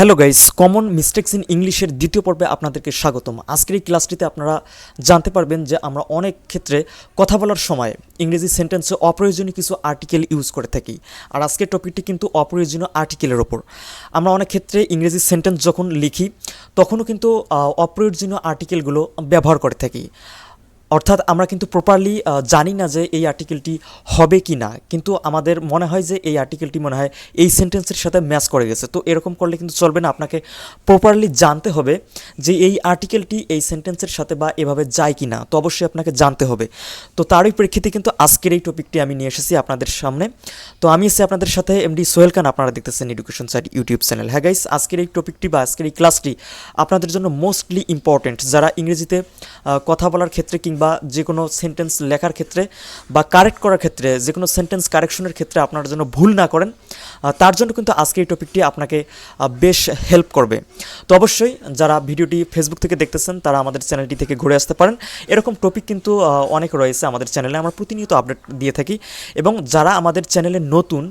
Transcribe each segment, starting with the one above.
Hello guys, common mistakes in ইংলিশের দ্বিতীয় পর্বে আপনাদেরকে স্বাগতম। আজকের এই ক্লাসটিতে আপনারা জানতে পারবেন যে আমরা অনেক ক্ষেত্রে কথা বলার সময় ইংরেজি সেন্টেন্সে অপ্রয়োজনীয় কিছু আর্টিকেল ইউজ করে থাকি। আর আজকের টপিকটি কিন্তু অপ্রয়োজনীয় আর্টিকেলের ওপর। আমরা অনেক ক্ষেত্রে ইংরেজি সেন্টেন্স যখন লিখি, তখনও কিন্তু অপ্রয়োজনীয় আর্টিকেলগুলো ব্যবহার করে থাকি। অর্থাৎ আমরা কিন্তু প্রপারলি জানি না যে এই আর্টিকেলটি হবে কি না কিন্তু আমাদের মনে হয় যে এই আর্টিকেলটি মনে হয় এই সেন্টেন্সের সাথে ম্যাচ করে গেছে। তো এরকম করলে কিন্তু চলবে না, আপনাকে প্রপারলি জানতে হবে যে এই আর্টিকেলটি এই সেন্টেন্সের সাথে বা এভাবে যায় কি না তো অবশ্যই আপনাকে জানতে হবে। তো তারই প্রেক্ষিতে কিন্তু আজকের এই টপিকটি আমি নিয়ে এসেছি আপনাদের সামনে। তো আমি এসে আপনাদের সাথে এমডি সোহেল খান, আপনারা দেখতেছেন এডুকেশন সাইড ইউটিউব চ্যানেল হ্যাঁ গাইস আজকের এই টপিকটি বা আজকের এই ক্লাসটি আপনাদের জন্য মোস্টলি ইম্পর্টেন্ট যারা ইংরেজিতে কথা বলার ক্ষেত্রে কিংবা যে কোনো সেন্টেন্স লেখার ক্ষেত্রে বা কারেক্ট করার ক্ষেত্রে যে কোনো সেন্টেন্স কারেকশনের ক্ষেত্রে আপনারা যেন ভুল না করেন তার জন্য কিন্তু আজকে এই টপিকটি আপনাকে বেশ হেল্প করবে। তো অবশ্যই যারা ভিডিওটি ফেসবুক থেকে দেখতেছেন, তারা আমাদের চ্যানেলটি থেকে ঘুরে আসতে পারেন। এরকম টপিক কিন্তু অনেক রয়েছে আমাদের চ্যানেলে আমরা প্রতিনিয়ত আপডেট দিয়ে থাকি। এবং যারা আমাদের চ্যানেলে নতুন,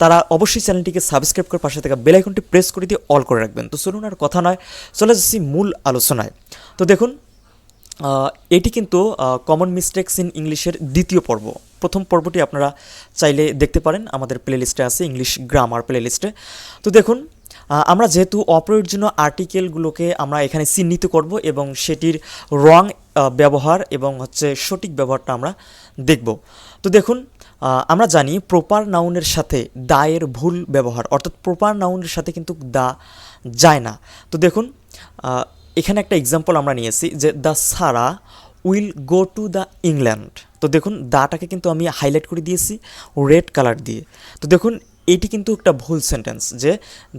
তারা অবশ্যই চ্যানেলটিকে সাবস্ক্রাইব করে পাশে থাকা বেল আইকনটি প্রেস করে দিয়ে অল করে রাখবেন। তো চলুন আর কথা নয়, চলে যাচ্ছি মূল আলোচনায়। তো দেখুন এটি কিন্তু কমন মিস্টেক্স ইন ইংলিশের দ্বিতীয় পর্ব। প্রথম পর্বটি আপনারা চাইলে দেখতে পারেন, আমাদের প্লেলিস্টে আছে ইংলিশ গ্রামার প্লেলিস্টে তো দেখুন আমরা যেহেতু অপ্রয়োজনীয় আর্টিকেলগুলোকে আমরা এখানে চিহ্নিত করব এবং সেটির রং ব্যবহার এবং হচ্ছে সঠিক ব্যবহারটা আমরা দেখব। তো দেখুন আমরা জানি প্রপার নাউনের সাথে দায়ের ভুল ব্যবহার, অর্থাৎ প্রপার নাউনের সাথে কিন্তু দা যায় না। তো দেখুন এখানে একটা এক্সাম্পল আমরা নিয়েছি যে the Sara will go to the England তো দেখুন দাটাকে কিন্তু আমি হাইলাইট করে দিয়েছি রেড কালার দিয়ে। তো দেখুন, এটি কিন্তু একটা ভুল সেন্টেন্স যে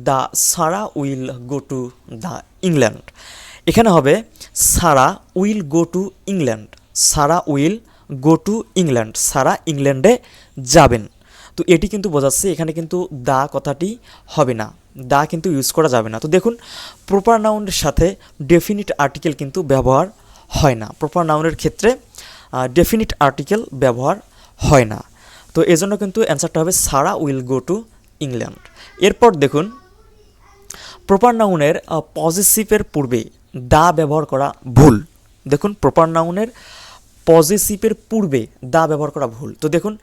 the Sara will go to the England এখানে হবে Sara will go to England Sara will go to England Sara ইংল্যান্ডে যাবেন। তো এটি কিন্তু বোঝাচ্ছে এখানে কিন্তু দা কথাটি হবে না। দা কিন্তু ইউজ করা যাবে না। তো দেখুন প্রপার নাউনের সাথে ডেফিনিট আর্টিকেল কিন্তু ব্যবহার হয় না। প্রপার নাউনের ক্ষেত্রে ডেফিনিট আর্টিকেল ব্যবহার হয় না। তো এজন্য কিন্তু অ্যান্সারটা হবে Sara will go to England এরপর দেখুন প্রপার নাউনের পজিটিভের পূর্বে দা ব্যবহার করা ভুল। দেখুন প্রপার নাউনের পজিটিভের পূর্বে দা ব্যবহার করা ভুল। তো দেখুন,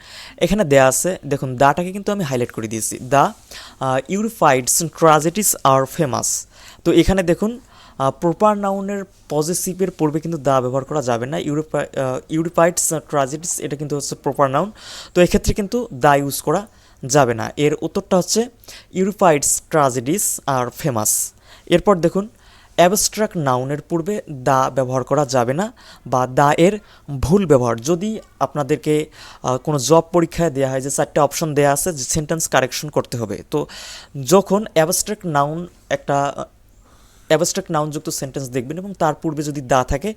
এখানে দেয়া আছে, দেখুন, দাটাকে কিন্তু আমি হাইলাইট করে দিয়েছি। দ্য ইউরিফাইডস ট্রাজেডিস আর ফেমাস তো এখানে দেখুন প্রপার নাউনের পজিটিভের পূর্বে কিন্তু দা ব্যবহার করা যাবে না। ইউরোপা ইউরিফাইডস ট্রাজেডিস এটা কিন্তু হচ্ছে প্রপার নাউন তো এক্ষেত্রে কিন্তু দা ইউজ করা যাবে না। এর উত্তরটা হচ্ছে ইউরিফাইডস ট্রাজেডিস আর ফেমাস এরপর দেখুন অ্যাবস্ট্রাক্ট নাউনের পূর্বে দা ব্যবহার করা যাবে না বা দা এর ভুল ব্যবহার। যদি আপনাদেরকে কোনো জব পরীক্ষায় দেওয়া হয়, যে চারটে অপশন দেওয়া আছে, যে সেন্টেন্স কারেকশন করতে হবে, তো যখন অ্যাবস্ট্রাক্ট নাউন একটা অ্যাবস্ট্রাক্ট নাউনযুক্ত সেন্টেন্স দেখবেন এবং তার পূর্বে যদি দা থাকে,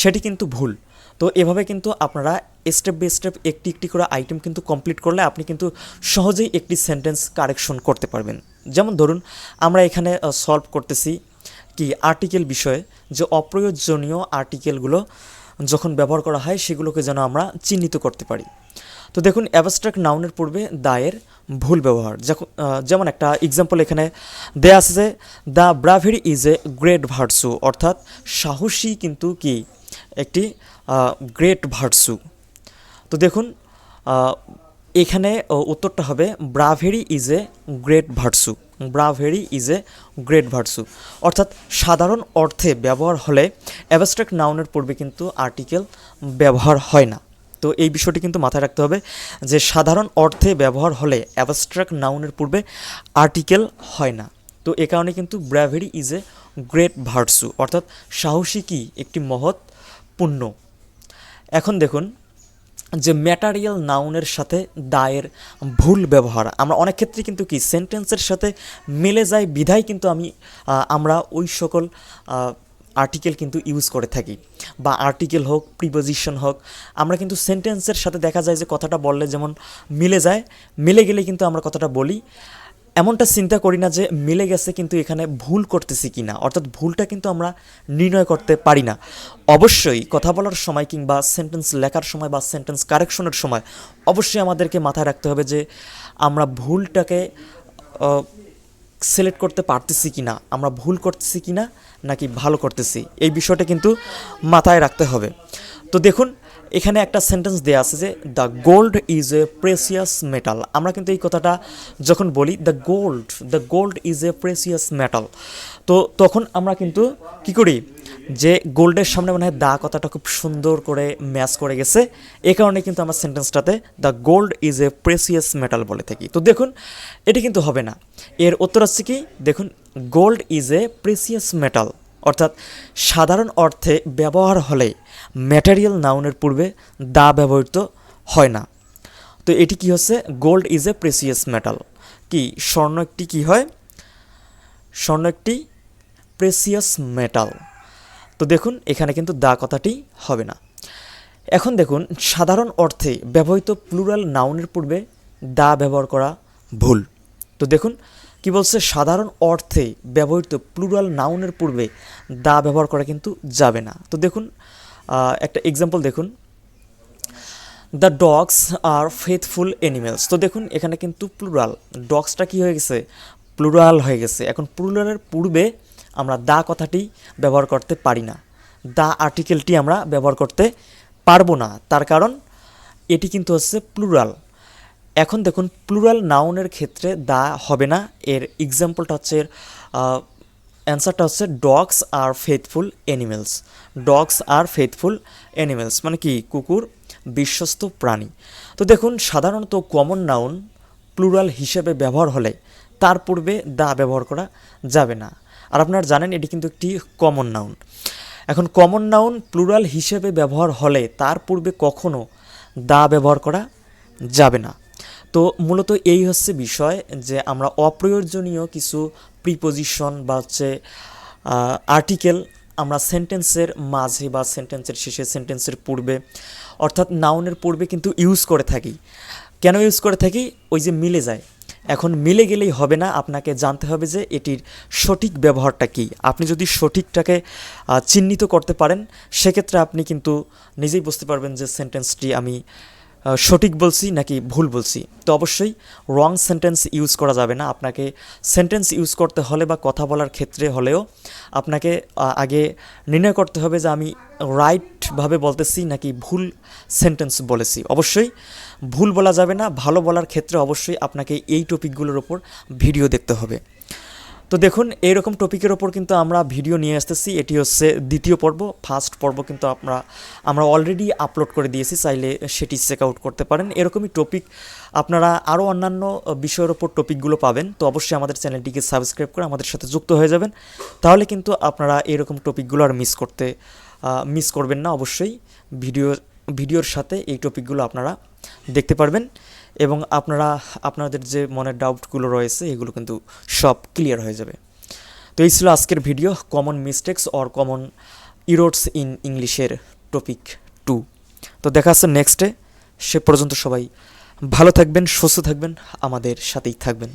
সেটি কিন্তু ভুল। তো এভাবে কিন্তু আপনারা স্টেপ বাই স্টেপ একটি একটি করে আইটেম কিন্তু কমপ্লিট করলে আপনি কিন্তু সহজেই একটি সেন্টেন্স কারেকশন করতে পারবেন। যেমন ধরুন, আমরা এখানে সলভ করতেছি কি আর্টিকেল বিষয়ে যে অপ্রয়োজনীয় আর্টিকেলগুলো যখন ব্যবহার করা হয় সেগুলোকে যেন আমরা চিহ্নিত করতে পারি। তো দেখুন অ্যাবস্ট্রাক্ট নাউনের পূর্বে দায়ের ভুল ব্যবহার। যেমন একটা এক্সাম্পল এখানে দেয়া আছে যে the bravery is a great virtue অর্থাৎ সাহসী কিন্তু কি? একটি গ্রেট ভার্সু তো দেখুন এখানে উত্তরটা হবে, bravery is a great virtue. Bravery is a great virtue. অর্থাৎ সাধারণ অর্থে ব্যবহার হলে অ্যাবস্ট্রাক্ট নাউনের পূর্বে কিন্তু আর্টিকেল ব্যবহার হয় না। তো এই বিষয়টি কিন্তু মাথায় রাখতে হবে যে সাধারণ অর্থে ব্যবহার হলে অ্যাবস্ট্রাক্ট নাউনের পূর্বে আর্টিকেল হয় না। তো এ কারণে কিন্তু bravery is a great virtue, অর্থাৎ সাহসী কি? একটি মহৎ পুণ্য। এখন দেখুন যে ম্যাটারিয়াল নাউনের সাথে দায়ের ভুল ব্যবহার। আমরা অনেক ক্ষেত্রে কিন্তু কি সেন্টেন্সের সাথে মিলে যায়, বিধায় কিন্তু আমি আমরা ওই সকল আর্টিকেল কিন্তু ইউজ করে থাকি। বা আর্টিকেল হোক, প্রিপোজিশন হোক, আমরা কিন্তু সেন্টেন্সের সাথে দেখা যায় যে কথাটা বললে যেমন মিলে যায়, মিলে গেলে কিন্তু আমরা কথাটা বলি। এমনটা চিন্তা করি না যে মিলে গেছে কিন্তু এখানে ভুল করতেছি কি না অর্থাৎ ভুলটা কিন্তু আমরা নির্ণয় করতে পারি না। অবশ্যই কথা বলার সময় কিংবা সেন্টেন্স লেখার সময় বা সেন্টেন্স কারেকশনের সময় অবশ্যই আমাদেরকে মাথায় রাখতে হবে যে আমরা ভুলটাকে সিলেক্ট করতে পারতেছি কি না আমরা ভুল করতেছি কি না নাকি ভালো করতেছি, এই বিষয়টা কিন্তু মাথায় রাখতে হবে। তো দেখুন এখানে একটা সেন্টেন্স দেওয়া আছে যে the gold is a precious metal আমরা কিন্তু এই কথাটা যখন বলি the gold the gold is a precious metal তো তখন আমরা কিন্তু কি করি? যে গোল্ডের সামনে মনে দা কথাটা খুব সুন্দর করে ম্যাচ করে গেছে। এ কারণে কিন্তু আমার সেন্টেন্সটাতে the gold is a precious metal বলে থাকি। তো দেখুন, এটি কিন্তু হবে না। এর উত্তর হচ্ছে কি? দেখুন gold is a precious metal অর্থাৎ সাধারণ অর্থে ব্যবহার হলে ম্যাটেরিয়াল নাউনের পূর্বে দা ব্যবহৃত হয় না। তো এটি কি হচ্ছে? Gold is a precious metal কি? স্বর্ণ একটি কী হয়? স্বর্ণ একটি প্রেসিয়াস মেটাল তো দেখুন, এখানে কিন্তু দা কথাটি হবে না। এখন দেখুন, সাধারণ অর্থে ব্যবহৃত প্লুরাল নাউনের পূর্বে দা ব্যবহার করা ভুল। তো দেখুন কি বলছে? সাধারণ অর্থে ব্যবহৃত প্লুরাল নাউনের পূর্বে দা ব্যবহার করা কিন্তু যাবে না। তো দেখুন একটা এক্সাম্পল দেখুন। The dogs are faithful animals তো দেখুন, এখানে কিন্তু প্লুরাল ডগসটা কি হয়ে গেছে? প্লুরাল হয়ে গেছে। এখন প্লুরালের পূর্বে আমরা দা কথাটি ব্যবহার করতে পারি না। দা আর্টিকেলটি আমরা ব্যবহার করতে পারব না। তার কারণ, এটি কিন্তু হচ্ছে প্লুরাল এখন দেখুন প্লুরাল নাউনের ক্ষেত্রে দা হবে না। এর এক্সাম্পলটা হচ্ছে এর অ্যান্সারটা হচ্ছে dogs are faithful animals dogs are faithful animals মানে কি? কুকুর, বিশ্বস্ত প্রাণী। তো দেখুন, সাধারণত কমন নাউন প্লুরাল হিসেবে ব্যবহার হলে তার পূর্বে দা ব্যবহার করা যাবে না। আর আপনারা জানেন, এটি কিন্তু একটি কমন নাউন এখন কমন নাউন প্লুরাল হিসেবে ব্যবহার হলে তার পূর্বে কখনো দা ব্যবহার করা যাবে না। তো মূলত এই হচ্ছে বিষয় যে আমরা অপ্রয়োজনীয় কিছু প্রিপোজিশন বা হচ্ছে আর্টিকেল আমরা সেন্টেন্সের মাঝে বা সেন্টেন্সের শেষে সেন্টেন্সের পূর্বে, অর্থাৎ নাউনের পূর্বে কিন্তু ইউজ করে থাকি। কেন ইউজ করে থাকি? ওই যে মিলে যায়। এখন মিলে গেলেই হবে না। আপনাকে জানতে হবে যে এটির সঠিক ব্যবহারটা কী। আপনি যদি সঠিকটাকে চিহ্নিত করতে পারেন, সেক্ষেত্রে আপনি কিন্তু নিজেই বুঝতে পারবেন যে সেন্টেন্সটি আমি সঠিক বলছি নাকি ভুল বলছি? তো অবশ্যই রং সেন্টেন্স ইউজ করা যাবে না। আপনাকে সেন্টেন্স ইউজ করতে হলে বা কথা বলার ক্ষেত্রে হলেও আপনাকে আগে নির্ণয় করতে হবে যে আমি রাইটভাবে বলতেছি নাকি ভুল সেন্টেন্স বলেছি। অবশ্যই ভুল বলা যাবে না, ভালো বলার ক্ষেত্রে অবশ্যই আপনাকে এই টপিকগুলোর ওপর ভিডিও দেখতে হবে। তো দেখুন এইরকম টপিকের ওপর কিন্তু আমরা ভিডিও নিয়ে আসতেছি। এটি হচ্ছে দ্বিতীয় পর্ব ফার্স্ট পর্ব কিন্তু আমরা আমরা অলরেডি আপলোড করে দিয়েছি, চাইলে সেটি চেক আউট করতে পারেন। এরকমই টপিক আপনারা আরও অন্যান্য বিষয়ের ওপর টপিকগুলো পাবেন, তো অবশ্যই আমাদের চ্যানেলটিকে সাবস্ক্রাইব করে আমাদের সাথে যুক্ত হয়ে যাবেন। তাহলে কিন্তু আপনারা এরকম টপিকগুলো আর মিস করতে মিস করবেন না। অবশ্যই ভিডিও ভিডিওর সাথে এই টপিকগুলো আপনারা দেখতে পারবেন। এবং আপনারা, আপনাদের যে মনের ডাউটগুলো রয়েছে, এগুলো কিন্তু সব ক্লিয়ার হয়ে যাবে। তো এই ছিল আজকের video common mistakes or common errors in ইংলিশের টপিক টু তো দেখা আছে নেক্সটে সে পর্যন্ত সবাই ভালো থাকবেন, সুস্থ থাকবেন, আমাদের সাথেই থাকবেন।